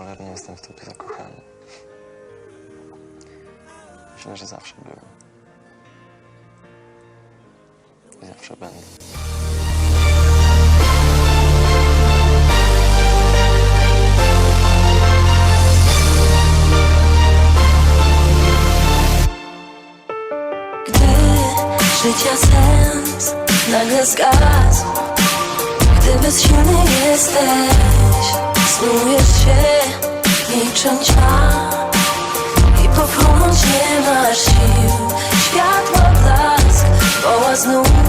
cholernie jestem w tobie zakochany. Myślę, że zawsze byłem. I zawsze będę. Życia sens nagle zgasł Gdy bezsilny jesteś Snujesz się niczym ciach I popłynąć nie masz sił. Światła blask woła znów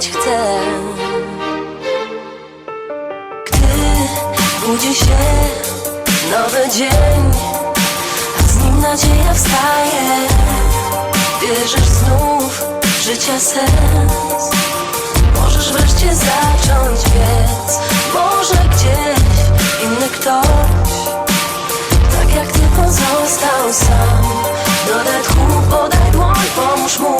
wierzyć chcę Gdy budzi się nowy dzień a z nim nadzieja wstaje Wierzysz znów w życia sens. Możesz wreszcie zacząć biec Może gdzieś inny ktoś Tak jak ty pozostał sam. Dodaj tchu, podaj dłoń, pomóż mu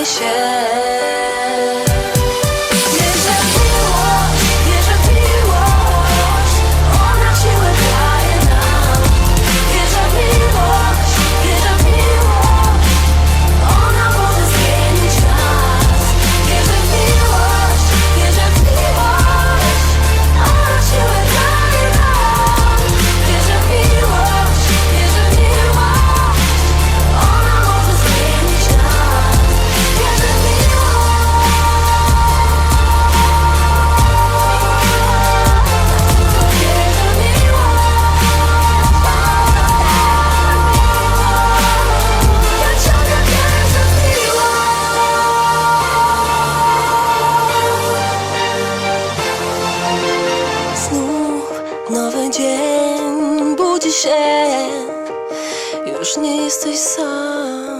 一些 nowy dzień budzi się. Już nie jesteś sam